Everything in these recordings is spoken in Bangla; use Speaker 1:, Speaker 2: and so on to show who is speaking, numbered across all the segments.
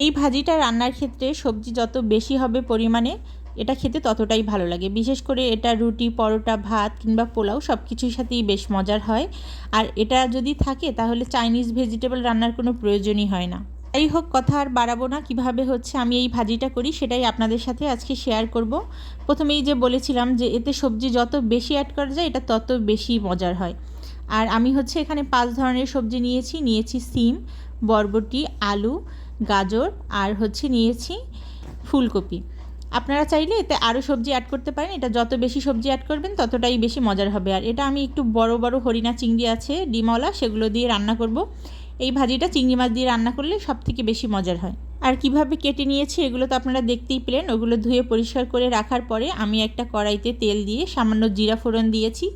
Speaker 1: এই ভাজিটা রান্নার ক্ষেত্রে সবজি যত বেশি হবে পরিমাণে, এটা খেতে ততটাই ভালো লাগে। বিশেষ করে এটা রুটি, পরোটা, ভাত কিংবা পোলাও সব কিছুর সাথেই বেশ মজার হয়। আর এটা যদি থাকে, তাহলে চাইনিজ ভেজিটেবল রান্নার কোনো প্রয়োজনই হয় না। যাই হোক, কথা আর বাড়াবো না, কীভাবে হচ্ছে আমি এই ভাজিটা করি সেটাই আপনাদের সাথে আজকে শেয়ার করব। প্রথমেই যে বলেছিলাম যে এতে সবজি যত বেশি অ্যাড করা যায়, এটা তত বেশি মজার হয়। আর আমি হচ্ছে এখানে পাঁচ ধরনের সবজি নিয়েছি। নিয়েছি সিম, বরবটি, আলু গাজর, আর হচ্ছে নিয়েছি ফুলকপি। আপনারা চাইলে এতে আরও সবজি অ্যাড করতে পারেন। এটা যত বেশি সবজি অ্যাড করবেন, ততটাই বেশি মজার হবে। আর এটা আমি একটু বড় বড় হরিণা চিংড়ি আছে, ডিমওয়ালা, সেগুলো দিয়ে রান্না করব। এই ভাজিটা চিংড়ি মাছ দিয়ে রান্না করলে সব থেকে বেশি মজার হয়। আর কীভাবে কেটে নিয়েছি এগুলো তো আপনারা দেখতেই পেলেন। ওগুলো ধুয়ে পরিষ্কার করে রাখার পরে আমি একটা কড়াইতে তেল দিয়ে সামান্য জিরা ফোড়ন দিয়েছি।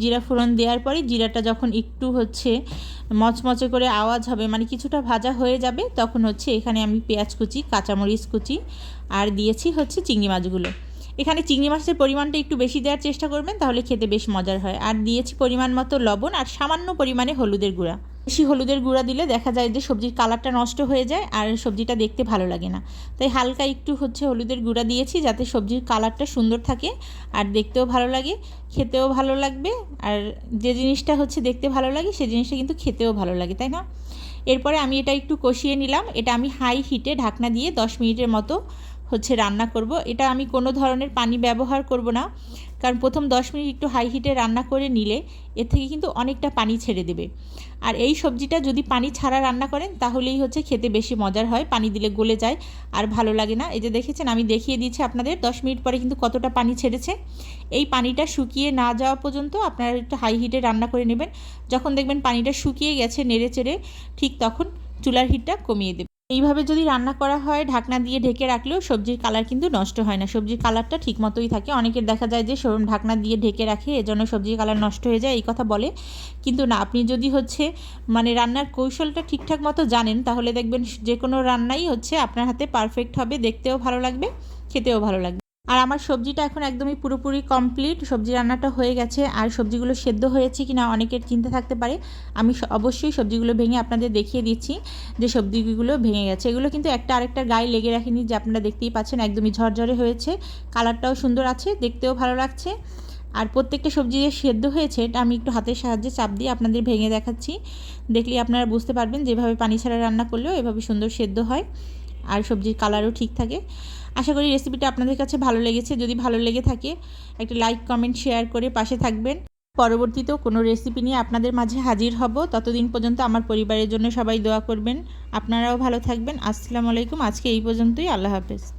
Speaker 1: জিরা ফোড়ন দেওয়ার পরে জিরাটা যখন একটু হচ্ছে মচমচে করে আওয়াজ হবে মানে কিছুটা ভাজা হয়ে যাবে, তখন হচ্ছে এখানে আমি পেঁয়াজ কুচি, কাঁচামরিচ কুচি আর দিয়েছি হচ্ছে চিংড়ি মাছগুলো। এখানে চিংড়ি মাছের পরিমাণটা একটু বেশি দেওয়ার চেষ্টা করবেন, তাহলে খেতে বেশ মজার হয়। আর দিয়েছি পরিমাণ মতো লবণ আর সামান্য পরিমাণে হলুদের গুঁড়া। বেশি হলুদের গুঁড়া দিলে দেখা যায় যে সবজির কালারটা নষ্ট হয়ে যায় আর সবজিটা দেখতে ভালো লাগে না। তাই হালকা একটু হচ্ছে হলুদের গুঁড়া দিয়েছি যাতে সবজির কালারটা সুন্দর থাকে আর দেখতেও ভালো লাগে, খেতেও ভালো লাগবে। আর যে জিনিসটা হচ্ছে দেখতে ভালো লাগে, সে জিনিসটা কিন্তু খেতেও ভালো লাগে, তাই না? এরপরে আমি এটা একটু কষিয়ে নিলাম। এটা আমি হাই হিটে ঢাকনা দিয়ে দশ মিনিটের মতো হচ্ছে রান্না করব। এটা আমি কোনো ধরনের পানি ব্যবহার করব না। কারণ প্রথম দশ মিনিট একটু হাই হিটে রান্না করে নিলে এর থেকে কিন্তু অনেকটা পানি ছেড়ে দেবে। আর এই সবজিটা যদি পানি ছাড়া রান্না করেন, তাহলেই হচ্ছে খেতে বেশি মজার হয়, পানি দিলে গলে যায় আর ভালো লাগে না। এই যে দেখেছেন, আমি দেখিয়ে দিচ্ছি আপনাদের, দশ মিনিট পরে কিন্তু কতটা পানি ছেড়েছে। এই পানিটা শুকিয়ে না যাওয়া পর্যন্ত আপনারা একটু হাই হিটে রান্না করে নেবেন। যখন দেখবেন পানিটা শুকিয়ে গেছে নেড়ে চেড়ে, ঠিক তখন চুলার হিটটা কমিয়ে দেবে এইভাবে যদি রান্না করা হয়, ঢাকনা দিয়ে ঢেকে রাখলেও সবজির কালার কিন্তু নষ্ট হয় না। সবজির কালারটা ঠিক মতোই থাকে। অনেকের দেখা যায় যে ঢাকনা দিয়ে ঢেকে রাখে, এজন্য সবজির কালার নষ্ট হয়ে যায়, এই কথা বলে। কিন্তু না, আপনি যদি হচ্ছে মানে রান্নার কৌশলটা ঠিকঠাক মতো জানেন, তাহলে দেখবেন যে কোনো রান্নাই হচ্ছে আপনার হাতে পারফেক্ট হবে, দেখতেও ভালো লাগবে, খেতেও ভালো লাগবে। আর আমার সবজিটা এখন একদমই পুরোপুরি কমপ্লিট সবজি রান্নাটা হয়ে গেছে, আর সবজিগুলো সেদ্ধ হয়েছে কি না অনেকের চিন্তা থাকতে পারে। আমি অবশ্যই সবজিগুলো ভেঙে আপনাদের দেখিয়ে দিচ্ছি যে সবজিগুলো ভেঙে গেছে। এগুলো কিন্তু একটা আরেকটা গায়ে লেগে রাখেনি, যে আপনারা দেখতেই পাচ্ছেন একদমই ঝরঝরে হয়েছে। কালারটাও সুন্দর আছে, দেখতেও ভালো লাগছে। আর প্রত্যেকটা সবজি যে সেদ্ধ হয়েছে, এটা আমি একটু হাতের সাহায্যে চাপ দিয়ে আপনাদের ভেঙে দেখাচ্ছি। দেখলে আপনারা বুঝতে পারবেন যেভাবে পানি ছাড়া রান্না করলেও এভাবে সুন্দর সেদ্ধ হয়। আর সবজির কালারও ঠিক থাকে। আশা করি রেসিপিটা আপনাদের কাছে ভালো লেগেছে। যদি ভালো লেগে থাকে, একটা লাইক কমেন্ট শেয়ার করে পাশে থাকবেন। পরবর্তীতেও কোনো রেসিপি নিয়ে আপনাদের মাঝে হাজির হব। ততদিন পর্যন্ত আমার পরিবারের জন্য সবাই দোয়া করবেন। আপনারাও ভালো থাকবেন। আসসালামু আলাইকুম। আজকে এই পর্যন্তই। আল্লাহ হাফেজ।